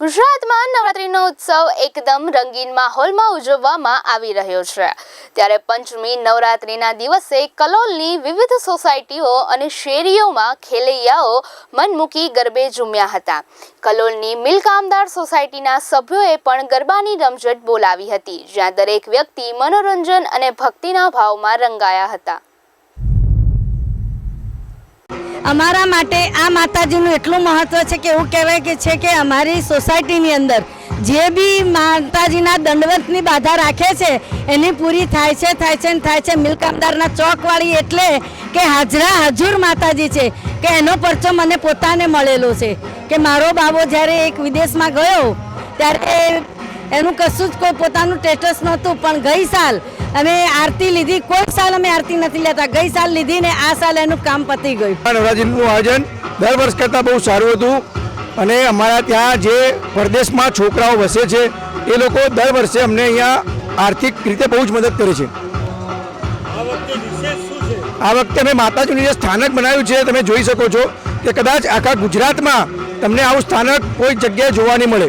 ગુજરાતમાં નવરાત્રીનો ઉત્સવ એકદમ રંગીન માહોલમાં ઉજવવામાં આવી રહ્યો છે. ત્યારે પંચમી નવરાત્રીના દિવસે કલોલની વિવિધ સોસાયટીઓ અને શેરીઓમાં ખેલૈયાઓ મન મૂકી ગરબે ઝૂમ્યા હતા. કલોલની મિલકામદાર સોસાયટીના સભ્યોએ પણ ગરબાની રમઝટ બોલાવી હતી, જ્યાં દરેક વ્યક્તિ મનોરંજન અને ભક્તિના ભાવમાં રંગાયા હતા. અમારા માટે આ માતાજીનું એટલું મહત્વ છે કે એવું કહેવાય કે છે કે અમારી સોસાયટીની અંદર જે બી માતાજીના દંડવતની બાધા રાખે છે, એની પૂરી થાય છે થાય છે ને થાય છે. મિલકામદારના ચોકવાળી એટલે કે હાજરા હજુર માતાજી છે કે એનો પરચો મને પોતાને મળેલો છે. કે મારો બાબો જ્યારે એક વિદેશમાં ગયો, ત્યારે એનું કશું જ કોઈ પોતાનું સ્ટેટસ નહોતું. પણ ગઈ સાલ અમે આરતી લીધી. કોઈ સાલ અમે આરતી નથી લેતા. ગઈ સાલ લીધી ને આ સાલ એનું કામ પતી ગયું. નવરાત્રીનું આયોજન દર વર્ષ કરતાં બહુ સારું હતું. અને અમારા ત્યાં જે પરદેશમાં છોકરાઓ વસે છે, એ લોકો દર વર્ષે અમને અહીંયા આર્થિક રીતે બહુ જ મદદ કરે છે. આ વખતે અમે માતાજીનું જે સ્થાનક બનાવ્યું છે, તમે જોઈ શકો છો કે કદાચ આખા ગુજરાતમાં તમને આવું સ્થાનક કોઈ જગ્યાએ જોવા નહીં મળે.